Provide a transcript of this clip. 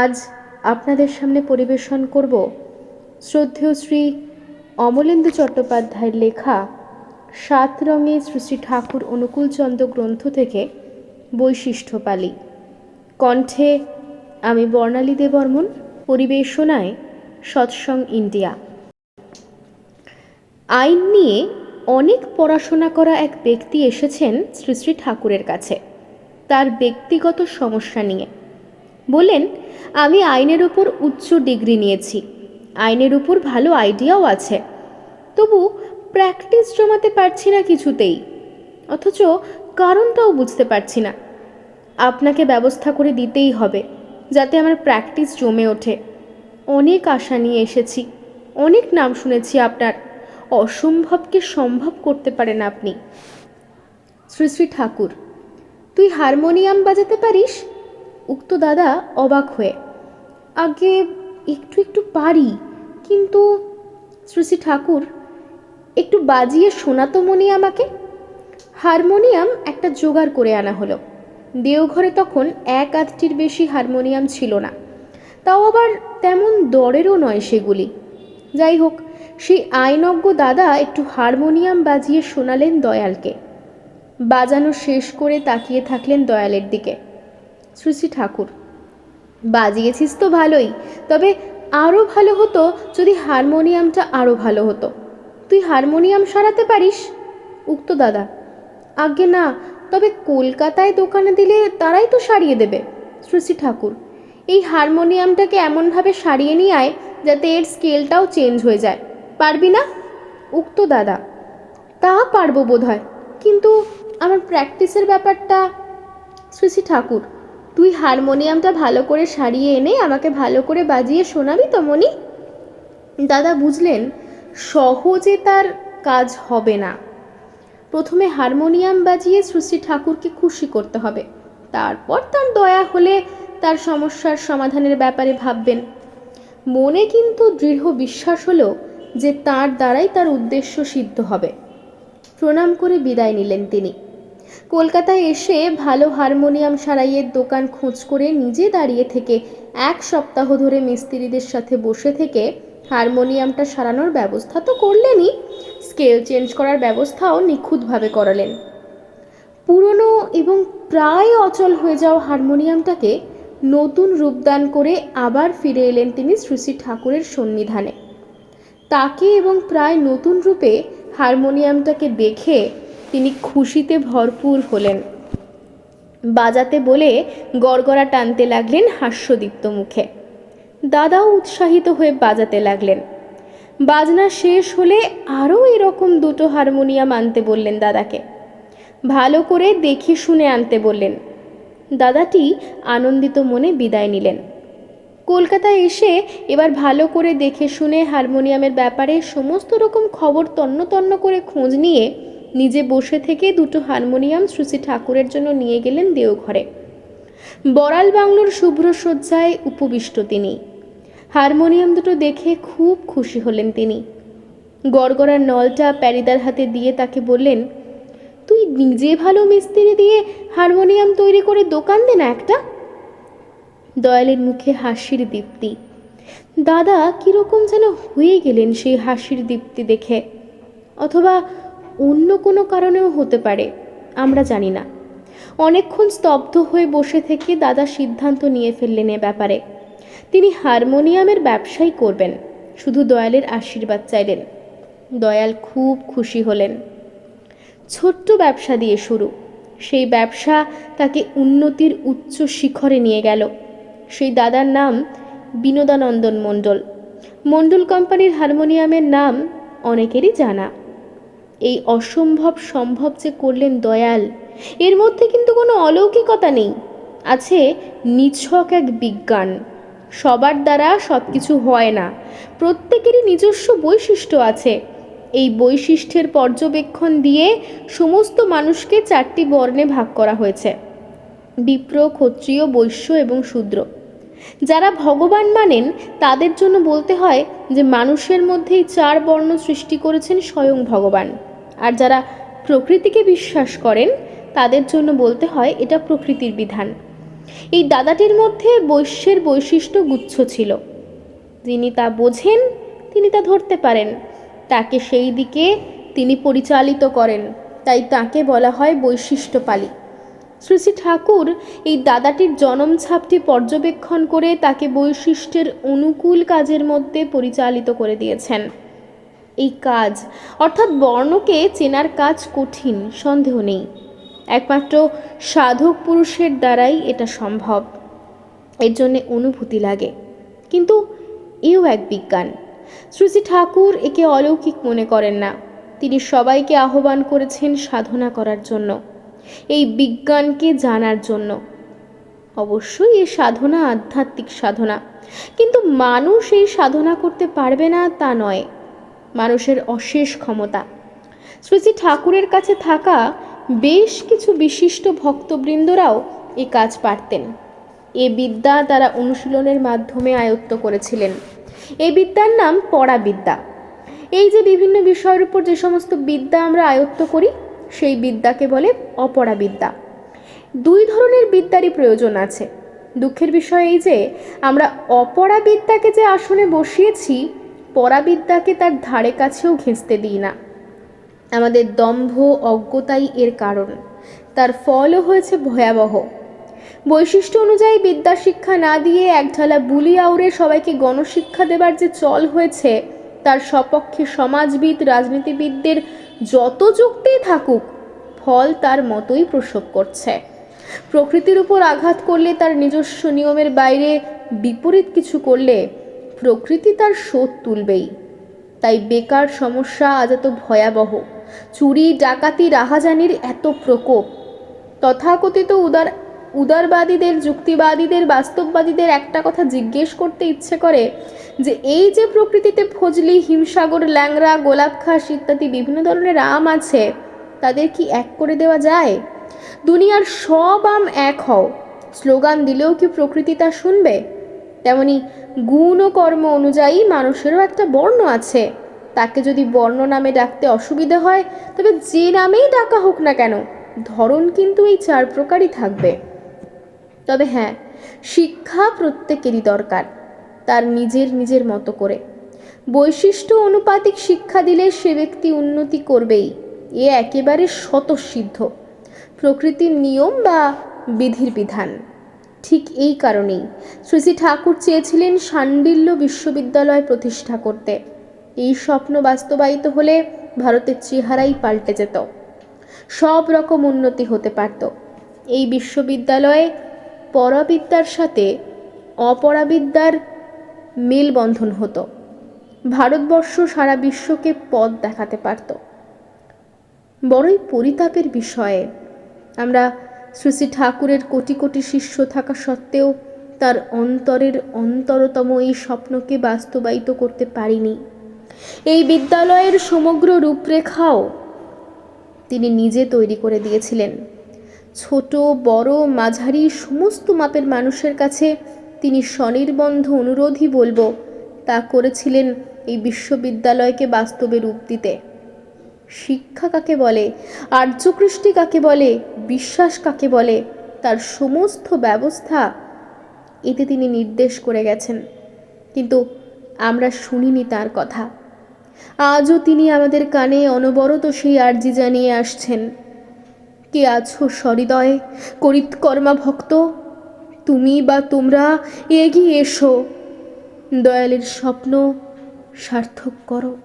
আজ আপনাদের সামনে পরিবেশন করব শ্রদ্ধেয় শ্রী অমলেন্দু চট্টোপাধ্যায়ের লেখা সাত রঙে শ্রী শ্রী ঠাকুর অনুকূলচন্দ্র গ্রন্থ থেকে বৈশিষ্ট্য পালি। কণ্ঠে আমি বর্ণালী দেবর্মন পরিবেশনায় সৎসং ইন্ডিয়া। আইন নিয়ে অনেক পড়াশোনা করা এক ব্যক্তি এসেছেন শ্রী শ্রী ঠাকুরের কাছে। তার ব্যক্তিগত সমস্যা নিয়ে। বললেন, আমি আইনের উপর উচ্চ ডিগ্রি নিয়েছি। আইনের উপর ভালো আইডিয়াও আছে। তবু প্র্যাকটিস জমাতে পারছি না কিছুতেই। অথচ কারণটাও বুঝতে পারছি না। আপনাকে ব্যবস্থা করে দিতেই হবে, যাতে আমার প্র্যাকটিস জমে ওঠে। অনেক আশা নিয়ে এসেছি, অনেক নাম শুনেছি আপনার। অসম্ভবকে সম্ভব করতে পারেন আপনি। শ্রী শ্রী ঠাকুর, তুই হারমোনিয়াম বাজাতে পারিস? উক্ত দাদা অবাক হয়ে, আগে একটু একটু পারি, কিন্তু শ্রী ঠাকুর, একটু বাজিয়ে শোনাতো মনি আমাকে? হারমোনিয়াম একটা জোগাড় করে আনা হলো। দেওঘরে তখন এক আধটির বেশি হারমোনিয়াম ছিল না। তাও আবার তেমন দরেরও নয় সেগুলি। যাই হোক, সেই আইনজ্ঞ দাদা একটু হারমোনিয়াম বাজিয়ে শোনালেন দয়ালকে। বাজানো শেষ করে তাকিয়ে থাকলেন দয়ালের দিকে। শ্রী ঠাকুর। বাজিয়েছিস তো ভালোই, তবে আরও ভালো হতো যদি হারমোনিয়ামটা আরও ভালো হতো। তুই হারমোনিয়াম সারাতে পারিস? উক্ত দাদা। আজ্ঞে না, তবে কলকাতায় দোকানে দিলে তারাই তো সারিয়ে দেবে শ্রী ঠাকুর। এই হারমোনিয়ামটাকে এমনভাবে সারিয়ে নিয়ে আয় যাতে এর স্কেলটাও চেঞ্জ হয়ে যায়। পারবি না? উক্ত দাদা। তা পারব বোধ হয় কিন্তু আমার প্র্যাকটিসের ব্যাপারটা শ্রী ঠাকুর তুই হারমোনিয়ামটা ভালো করে সারিয়ে এনে আমাকে ভালো করে বাজিয়ে শোনাবি তো মনি দাদা বুঝলেন, সহজে তার কাজ হবে না। প্রথমে হারমোনিয়াম বাজিয়ে শ্রী ঠাকুরকে খুশি করতে হবে। তারপর তার দয়া হলে তার সমস্যার সমাধানের ব্যাপারে ভাববেন। মনে কিন্তু দৃঢ় বিশ্বাস হলো যে তার দ্বারাই তার উদ্দেশ্য সিদ্ধ হবে। প্রণাম করে বিদায় নিলেন তিনি। কলকাতায় এসে ভালো হারমোনিয়াম সারাইয়ের দোকান খোঁজ করে নিজে দাঁড়িয়ে থেকে এক সপ্তাহ ধরে মিস্ত্রিদের সাথে বসে থেকে হারমোনিয়ামটা সারানোর ব্যবস্থা তো করলেনই। স্কেল চেঞ্জ করার ব্যবস্থাও নিখুঁতভাবে করালেন। পুরনো এবং প্রায় অচল হয়ে যাওয়া হারমোনিয়ামটাকে নতুন রূপদান করে আবার ফিরে এলেন তিনি শ্রী শ্রী ঠাকুরের সন্নিধানে। তাকে এবং প্রায় নতুন রূপে হারমোনিয়ামটাকে দেখে তিনি খুশিতে ভরপুর হলেন। বাজাতে বলে গড়গড়া টানতে লাগলেন হাস্যদীপ্ত মুখে। দাদাও উৎসাহিত হয়ে বাজাতে লাগলেন। বাজনা শেষ হলে আরও এরকম দুটো হারমোনিয়াম আনতে বললেন দাদাকে। ভালো করে দেখে শুনে আনতে বললেন। দাদাটি আনন্দিত মনে বিদায় নিলেন। কলকাতায় এসে এবার ভালো করে দেখে শুনে হারমোনিয়ামের ব্যাপারে সমস্ত রকম খবর তন্ন তন্ন করে খোঁজ নিয়ে নিজে বসে থেকে দুটো হারমোনিয়াম শ্রুতি ঠাকুরের জন্য নিয়ে গেলেন দেওঘরে। বড়াল বাংলোর শুভ্র শয্যায় উপবিষ্ট তিনি। হারমোনিয়াম দুটো দেখে খুব খুশি হলেন তিনি। গড়গড়ার নলটা প্যারিদার হাতে দিয়ে তাকে বললেন, তুই নিজে ভালো মিস্ত্রি দিয়ে হারমোনিয়াম তৈরি করে দোকান দে না একটা? দয়ালের মুখে হাসির দীপ্তি। দাদা, কীরকম যেন হয়ে গেলেন সেই হাসির দীপ্তি দেখে। অথবা অন্য কোনো কারণেও হতে পারে, আমরা জানি না। অনেকক্ষণ স্তব্ধ হয়ে বসে থেকে দাদা সিদ্ধান্ত নিয়ে ফেললেন এ ব্যাপারে। তিনি হারমোনিয়ামের ব্যবসাই করবেন, শুধু দয়ালের আশীর্বাদ চাইলেন। দয়াল খুব খুশি হলেন। ছোট্ট ব্যবসা দিয়ে শুরু। সেই ব্যবসা তাকে উন্নতির উচ্চ শিখরে নিয়ে গেল। সেই দাদার নাম বিনোদানন্দন মণ্ডল। মণ্ডল কোম্পানির হারমোনিয়ামের নাম অনেকেরই জানা। এই অসম্ভব সম্ভব যে করলেন দয়াল, এর মধ্যে কিন্তু কোনো অলৌকিকতা নেই। আছে নিছক এক বিজ্ঞান, সবার দ্বারা সব কিছু হয় না, প্রত্যেকেরই নিজস্ব বৈশিষ্ট্য আছে। এই বৈশিষ্ট্যের পর্যবেক্ষণ দিয়ে সমস্ত মানুষকে চারটি বর্ণে ভাগ করা হয়েছে, বিপ্র, ক্ষত্রিয়, বৈশ্য এবং শূদ্র। যারা ভগবান মানেন, তাদের জন্য বলতে হয় যে মানুষের মধ্যেই চার বর্ণ সৃষ্টি করেছেন স্বয়ং ভগবান। আর যারা প্রকৃতিকে বিশ্বাস করেন, তাদের জন্য বলতে হয় এটা প্রকৃতির বিধান। এই দাদাটির মধ্যে বৈশ্যের বৈশিষ্ট্য গুচ্ছ ছিল। যিনি তা বোঝেন, তিনি তা ধরতে পারেন। তাকে সেই দিকে তিনি পরিচালিত করেন, তাই তাকে বলা হয় বৈশিষ্ট্যপালী। শ্রী শ্রী ঠাকুর এই দাদাটির জনমছাপটি পর্যবেক্ষণ করে তাকে বৈশিষ্ট্যের অনুকূল কাজের মধ্যে পরিচালিত করে দিয়েছেন। এই কাজ। অর্থাৎ বর্ণকে চেনার কাজ কঠিন, সন্দেহ নেই। একমাত্র সাধক পুরুষের দ্বারাই এটা সম্ভব। এর জন্যে অনুভূতি লাগে। কিন্তু এও এক বিজ্ঞান। শ্রী শ্রী ঠাকুর একে অলৌকিক মনে করেন না। তিনি সবাইকে আহ্বান করেছেন সাধনা করার জন্য। এই বিজ্ঞানকে জানার জন্য। অবশ্যই এই সাধনা আধ্যাত্মিক সাধনা। কিন্তু মানুষ এই সাধনা করতে পারবে না তা নয়। মানুষের অশেষ ক্ষমতা। শ্রী শ্রী ঠাকুরের কাছে থাকা বেশ কিছু বিশিষ্ট ভক্তবৃন্দরাও এ কাজ পারতেন। এ বিদ্যা তারা অনুশীলনের মাধ্যমে আয়ত্ত করেছিলেন। এই বিদ্যার নাম পড়াবিদ্যা এই যে বিভিন্ন বিষয়ের উপর যে সমস্ত বিদ্যা আমরা আয়ত্ত করি, সেই বিদ্যাকে বলে অপরাবিদ্যা দুই ধরনের বিদ্যারই প্রয়োজন আছে। দুঃখের বিষয় এই যে, আমরা অপরাবিদ্যাকে যে আসনে বসিয়েছি পরাবিদ্যাকে তার ধারে কাছেও ঘেঁচতে দিই না। আমাদের দম্ভ অজ্ঞতাই এর কারণ। তার ফলও হয়েছে ভয়াবহ। বৈশিষ্ট্য অনুযায়ী বিদ্যা শিক্ষা না দিয়ে একঢালা বুলি আউড়ে সবাইকে গণশিক্ষা দেবার যে চল হয়েছে, তার সপক্ষে সমাজবিদ, রাজনীতিবিদদের যত যুক্তি থাকুক, ফল তার মতোই প্রসব করছে। প্রকৃতির উপর আঘাত করলে তার নিজস্ব নিয়মের বাইরে বিপরীত কিছু করলে প্রকৃতি তার শোধ তুলবেই। তাই বেকার সমস্যা আজ এত ভয়াবহ। চুরি, ডাকাতি, রাহাজানির এত প্রকোপ। তথাকথিত উদার, উদারবাদীদের, যুক্তিবাদীদের, বাস্তববাদীদের একটা কথা জিজ্ঞেস করতে ইচ্ছে করে যে, এই যে প্রকৃতিতে ফজলি, হিমসাগর, ল্যাংড়া গোলাপ ঘাস ইত্যাদি বিভিন্ন ধরনের আম আছে, তাদের কি এক করে দেওয়া যায়? দুনিয়ার সব আম এক হও। স্লোগান দিলেও কি প্রকৃতি তা শুনবে? তেমনি গুণ ও কর্ম অনুযায়ী মানুষেরও একটা বর্ণ আছে। তাকে যদি বর্ণ নামে ডাকতে অসুবিধা হয়, তবে যে নামেই ডাকা হোক না কেন, ধরন কিন্তু এই চার প্রকারই থাকবে। তবে হ্যাঁ শিক্ষা প্রত্যেকেরই দরকার, তার নিজের নিজের মতো করে। বৈশিষ্ট্য অনুপাতিক শিক্ষা দিলে সে ব্যক্তি উন্নতি করবেই, এ একেবারে স্বতঃসিদ্ধ। প্রকৃতির নিয়ম বা বিধির বিধান। ঠিক এই কারণেই। শ্রী শ্রী ঠাকুর চেয়েছিলেন শাণ্ডিল্য বিশ্ববিদ্যালয় প্রতিষ্ঠা করতে। এই স্বপ্ন বাস্তবায়িত হলে ভারতের চেহারাই পাল্টে যেত। সব রকম উন্নতি হতে পারত। এই বিশ্ববিদ্যালয়ে পরাবিদ্যার সাথে অপরাবিদ্যার মেলবন্ধন হতো। ভারতবর্ষ সারা বিশ্বকে পথ দেখাতে পারত। বড়ই পরিতাপের বিষয়ে আমরা শ্রী শ্রী ঠাকুরের কোটি কোটি শিষ্য থাকা সত্ত্বেও তার অন্তরের অন্তরতম এই স্বপ্নকে বাস্তবায়িত করতে পারিনি। এই বিদ্যালয়ের সমগ্র রূপরেখাও তিনি নিজে তৈরি করে দিয়েছিলেন। ছোট, বড়, মাঝারি, সমস্ত মাপের মানুষের কাছে তিনি স্বনির্বন্ধ অনুরোধই বলব, তা করেছিলেন এই বিশ্ববিদ্যালয়কে বাস্তবে রূপ দিতে। শিক্ষা কাকে বলে? আর্যকৃষ্টি কাকে বলে? বিশ্বাস কাকে বলে? তার সমস্ত ব্যবস্থা এতে তিনি নির্দেশ করে গেছেন। কিন্তু আমরা শুনিনি তার কথা। আজও তিনি আমাদের কানে অনবরত সেই আর্জি জানিয়ে আসছেন, কে আছো সহৃদয়? করিতকর্মা ভক্ত? তুমি বা তোমরা এগিয়ে এসো। দয়ালের স্বপ্ন সার্থক করো।